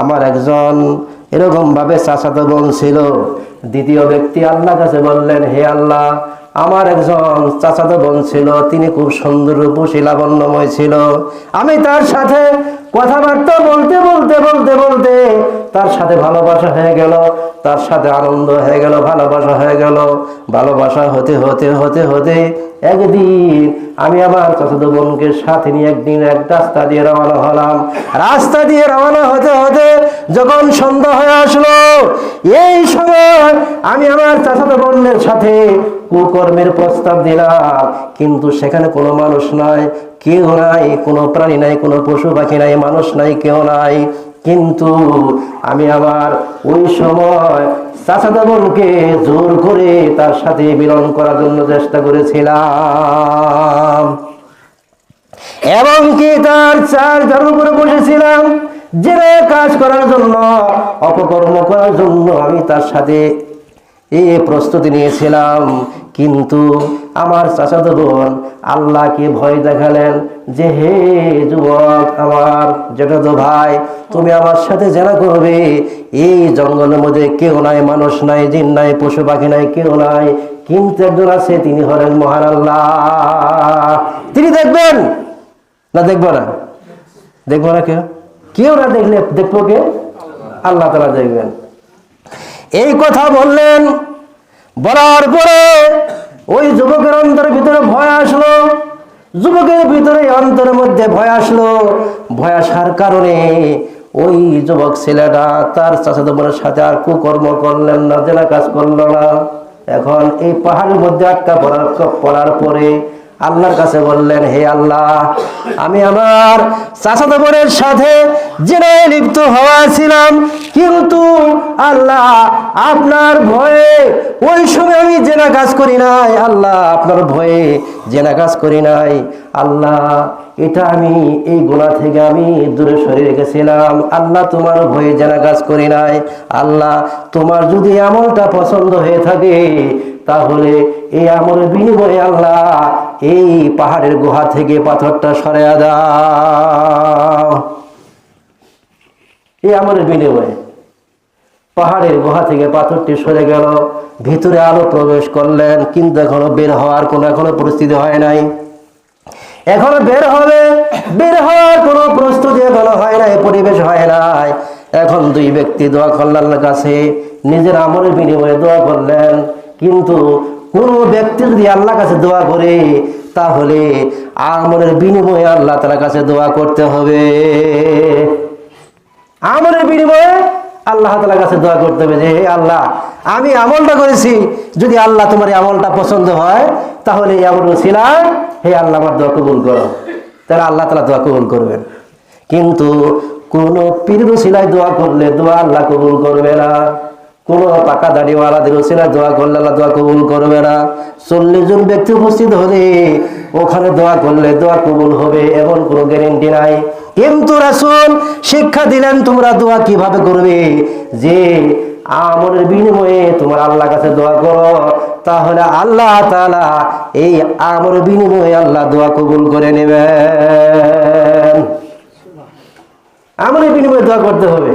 আমার একজন এরকম ভাবে চাচাতো বোন ছিল। দ্বিতীয় ব্যক্তি আল্লাহ কাছে বললেন, হে আল্লাহ, আমার একজন চাচাতো বোন ছিল, তিনি খুব সুন্দর রূপসী লাবণ্যময় ছিল। আমি তার সাথে কথাবার্তা বলতে বলতে বলতে বলতে তার সাথে ভালোবাসা হয়ে গেল, তার সাথে আনন্দ হয়ে গেল, ভালোবাসা হয়ে গেল। ভালোবাসা হতে হতে হতে হতে একদিন আমি আমার চাচাতো বোনকে সাথে নিয়ে একদিন এক রাস্তা দিয়ে রওনা হলাম। রাস্তা দিয়ে রওনা হতে হতে যখন সন্ধ্যা হয়ে আসলো, এই সময় আমি আমার চাচাতো বোনের সাথে কুকর্মের প্রস্তাব দিলাম। কিন্তু সেখানে কোনো মানুষ নাই, কেউ নাই, কোনো প্রাণী নাই, কোনো পশু পাখি নাই, মানুষ নাই, কেউ নাই। কিন্তু আমি আমার ওই সময় চাচাতো বোনকে জোর করে তার সাথে মিলন করার জন্য চেষ্টা করেছিলাম। এবং কি তার চার যার উপরে বসেছিলাম যে কাজ করার জন্য, অপকর্ম করার জন্য আমি তার সাথে এই প্রস্তুতি নিয়েছিলাম। কিন্তু আমার চাচাতো বোন আল্লাহকে ভয় দেখালেন যে, হে যুবক আমার যেটা তো ভাই, তুমি আমার সাথে জেনা করবে। এই জঙ্গলের মধ্যে কেউ নাই, মানুষ নাই, জিন নাই, পশু পাখি নাই, কেউ নাই। কিন্তু একজন আছে, তিনি হলেন মহান আল্লাহ। তিনি দেখবেন? না দেখব না? দেখব না কেউ? কেউ না দেখলে দেখব কে? আল্লাহ তালা দেখবেন। এই কথা বললেন বলার পরে ওই যুবকের অন্তরের ভিতরে ভয় আসলো। যুবকের ভিতরে অন্তরের মধ্যে ভয় আসলো। ভয় আসার কারণে ওই যুবক ছেলেটা তার চাচাতো বোনের সাথে আর কুকর্ম করলেন না জেলা কাজ করল না। এখন এই পাহাড়ের মধ্যে আটকা পড়ার পড়ার পরে আল্লাহর কাছে বললেন, হে আল্লাহ, আমি আমার চাচাতো সাথে জেনে লিপ্ত হওয়া ছিলাম কিন্তু আল্লাহ, আপনার ভয়ে ওই সময় আমি জেনা কাজ করি নাই। আল্লাহ, আপনার ভয়ে জেনা কাজ করি নাই। আল্লাহ, এটা আমি, এই গোলা থেকে আমি দূরে সরে রেখেছিলাম। আল্লাহ, তোমার ভয়ে জেনা কাজ করি নাই। আল্লাহ, তোমার যদি আমলটা পছন্দ হয়ে থাকে, তাহলে এই আমলের বিনিময়ে আল্লাহ এই পাহাড়ের গুহা থেকে পাথরটা সরাইয়া দাও। এই আমলের বিনিময়ে পাহাড়ের গুহা থেকে পাথরটি সরে গেল, ভিতরে আলো প্রবেশ করলেন, কিন্তু এখনও বের হওয়ার কোনো, এখনও পরিস্থিতি হয় নাই। এখনও বের হবে, বের হওয়ার কোনো প্রস্তুতি এখনও হয় নাই, পরিবেশ হয় নাই। এখন দুই ব্যক্তি দোয়া করলেন কাছে, নিজের আমলের বিনিময়ে দোয়া করলেন, কিন্তু কোন ব্যক্তি যদি আল্লাহর কাছে দোয়া করে, তাহলে আমলের বিনিময়ে আল্লাহ তালার কাছে দোয়া করতে হবে। আমলের বিনিময়ে আল্লাহ তালার কাছে দোয়া করতে হবে যে, হে আল্লাহ, আমি আমলটা করেছি। যদি আল্লাহ তোমার আমলটা পছন্দ হয়, তাহলে এই আমল ছিল হে আল্লাহ, আমার দোয়া কবুল করো। তাহলে আল্লাহ তালা দোয়া কবুল করবেন। কিন্তু কোন পীর শিলায় দোয়া করলে দোয়া আল্লাহ কবুল করবে না। কোন পাকা দাড়িওয়ালাদের ওসিলায় দোয়া করলে আল্লাহ দোয়া কবুল করবে না। চল্লিশ জন ব্যক্তি উপস্থিত হলে ওখানে দোয়া করলে দোয়া কবুল হবে, এমন কোনো গ্যারেন্টি নাই। কিন্তু রাসূল শিক্ষা দিলেন, তোমরা দোয়া কীভাবে করবে? যে, আমলের বিনিময়ে তোমার আল্লাহ কাছে দোয়া করো, তাহলে আল্লাহ তাআলা এই আমলের বিনিময়ে আল্লাহ দোয়া কবুল করে নেবেন। আমলের বিনিময়ে দোয়া করতে হবে।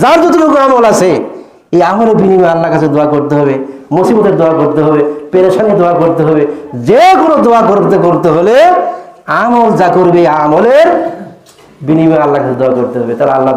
যার যতটুকু আমল আছে এই আমলের বিনিময়ে আল্লাহ কাছে দোয়া করতে হবে, মুসিবতের দোয়া করতে হবে পেরেশানি দোয়া করতে হবে যে কোনো দোয়া করতে করতে হলে আমল যা করবে আমলের বিনিময়ে আল্লাহ কাছে দোয়া করতে হবে। তাহলে আল্লাহ